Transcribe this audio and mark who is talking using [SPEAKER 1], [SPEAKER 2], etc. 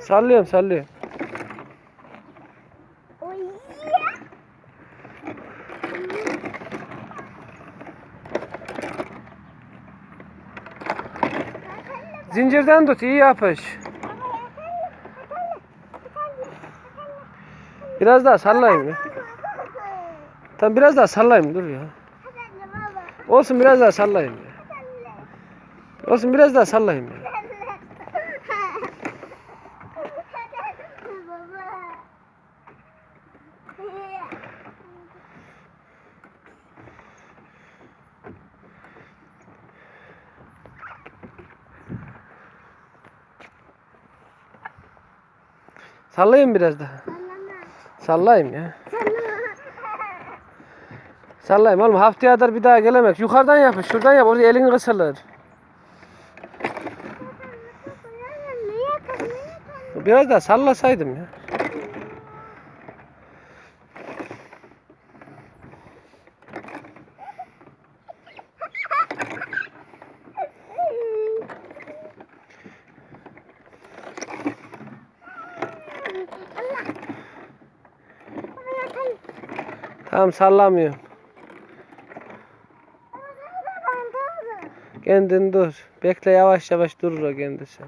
[SPEAKER 1] Sallıyorum sallıyorum. Zincirden tut iyi yapış. Biraz daha sallayayım ya. Tamam biraz daha sallayayım dur ya. Olsun biraz daha sallayayım ya. Olsun biraz daha sallayayım ya. Sallayayım biraz daha. Sallayayım ya. Sallayayım oğlum haftaya kadar bir daha gelemek. Yukarıdan yapış şuradan yap orada elin kısılır. Biraz daha sallasaydım ya. Tamam sallamıyorum. Kendin dur. Bekle yavaş yavaş durur o kendisi.